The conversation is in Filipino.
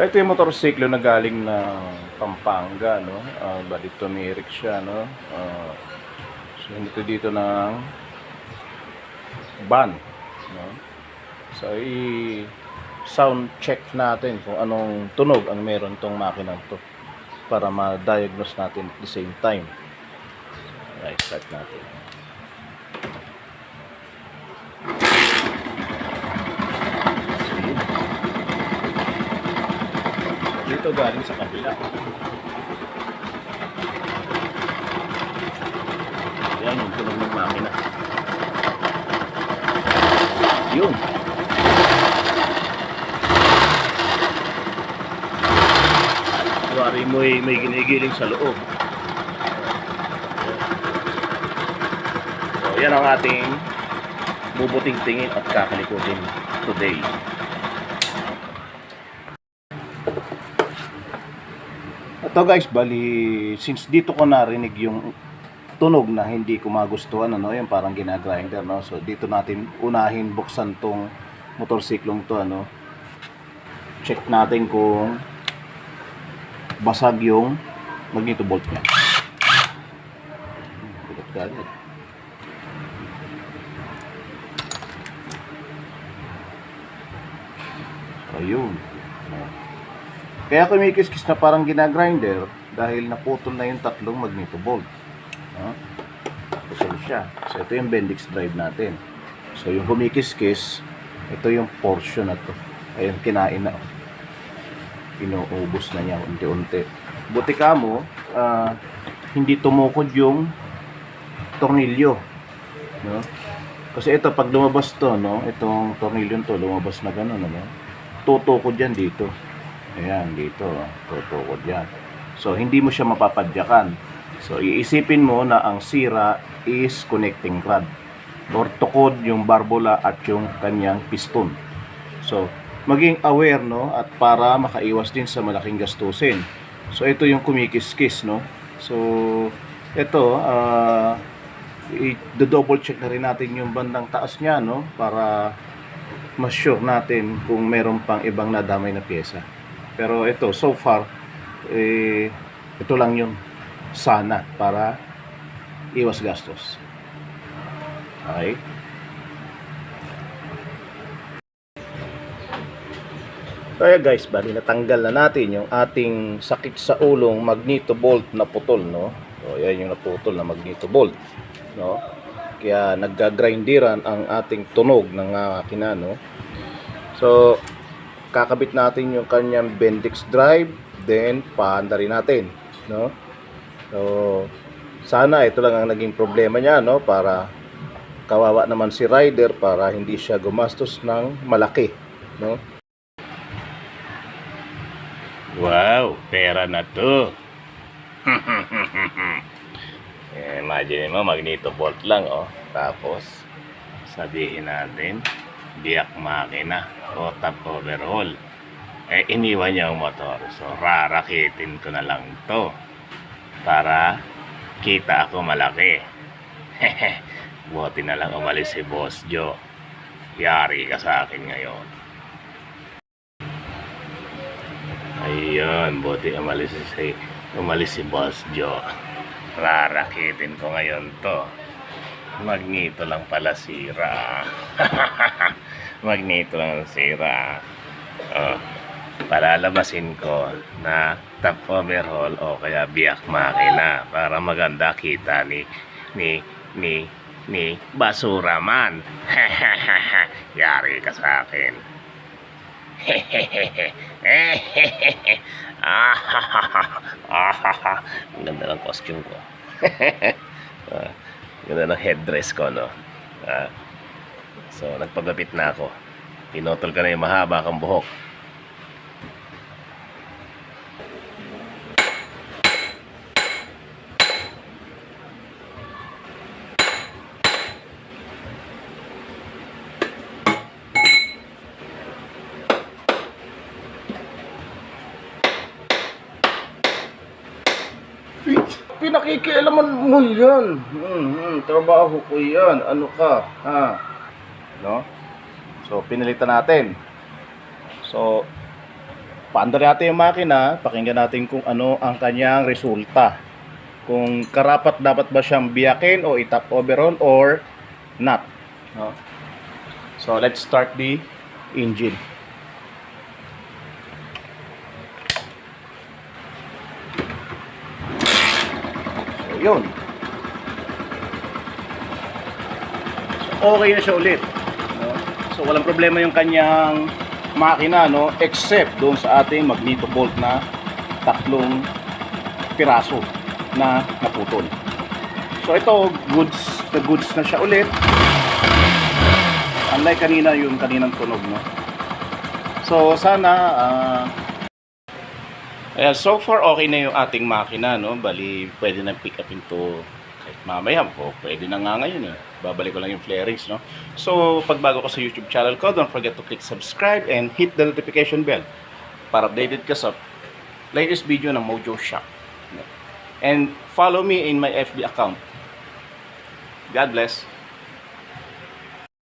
So ito yung motorsiklo na galing na Pampanga, no? Uh, balik to ni Eric siya, no? Ah, so hindi dito ng van, no? So i sound check natin kung anong tunog ang meron tong makina to para ma-diagnose natin at the same time. Okay, start natin. Dito galing sa kabila. Yan yung tunog ng makina. Yun. Wari mo may, may ginigiling sa loob. So, yan ang ating bubuting tingin at kakalikutin today. Ito guys, bali, since dito ko narinig yung tunog na hindi ko magustuhan, ano, yung parang ginagrinder, no? So, dito natin unahin buksan tong motorsiklong to, ano. Check natin kung basag yung magneto bolt niya. Bigat agad. Ayun. Kaya kumikis-kis na parang ginagrinder dahil naputol na yung tatlong magneto bolt. No? Pusol siya. So ito yung Bendix drive natin. So yung kumikis-kis, ito yung portion na to. Ayun, kinain na. Inuubos na niya unti-unti. Buti ka mo, ah, hindi tumukod yung tornilyo. No? Kasi ito, pag lumabas to, no? itong tornilyo to, lumabas na gano'n, ano? tutukod yan dito. Ayan, dito. oh. Tutukod yan. So, hindi mo siya mapapadyakan. So, iisipin mo na ang sira is connecting rod. Or tukod yung barbola at yung kanyang piston. So, maging aware, no? At para makaiwas din sa malaking gastusin. So, ito yung kumikis-kis, no? So, ito, ah, i-double check na rin natin yung bandang taas niya, no? Para mas sure natin kung meron pang ibang nadamay na pyesa. Pero ito, so far, eh, ito lang yun. Sana, para iwas gastos. Okay? Kaya guys, bali natanggal na natin yung ating sakit sa ulong magneto bolt na putol, no? So, yan yung naputol na magneto bolt, no? Kaya nagga-grinderan ang ating tunog ng makina, no? So, kakabit natin yung kanyang Bendix drive, then paanda rin natin, no? So, sana ito lang ang naging problema niya, no? Para kawawa naman si rider para hindi siya gumastos ng malaki, no? Wow, pera na to. eh, imagine mo, magneto bolt lang, oh. Tapos, sabihin natin, biyak makina o top overhaul. Eh, iniwan niya ang motor. So, rarakitin ko na lang to para kita ako malaki. Buti na lang umalis si Boss Joe. Yari ka sa akin ngayon. Ayun, buti umalis si, umalis si Boss Joe. Rarakitin ko ngayon to. Magnito lang pala sira. Magnito lang sira. Oh, palalabasin ko na top overhaul o kaya biyak makina para maganda kita ni ni ni ni basura man. Yari ka sa akin. Ang ganda ng costume ko. Ah, ganda ng headdress ko, no? Ah, so, nagpagapit na ako. Pinotol ka na yung mahaba kang buhok. Pinakikialaman mo yan. Hmm, hmm, trabaho ko yan. Ano ka? Ha? No? So, pinalitan natin. So, paandar natin yung makina, pakinggan natin kung ano ang kanyang resulta. Kung karapat dapat ba siyang biyakin o itap overall or not. No? So let's start the engine. Yun. Okay na siya ulit. No? So walang problema yung kanyang makina no except doon sa ating magneto bolt na tatlong piraso na naputol. So ito goods the goods na siya ulit. Unlike kanina yung kaninang tunog no. So sana ah Ayan, so far okay na yung ating makina, no? Bali, pwede na pick upin to kahit mamaya po. Pwede na nga ngayon, eh. Babalik ko lang yung flarings, no? So, pag bago ka sa YouTube channel ko, don't forget to click subscribe and hit the notification bell para updated ka sa latest video ng Mojo Shop. And follow me in my FB account. God bless.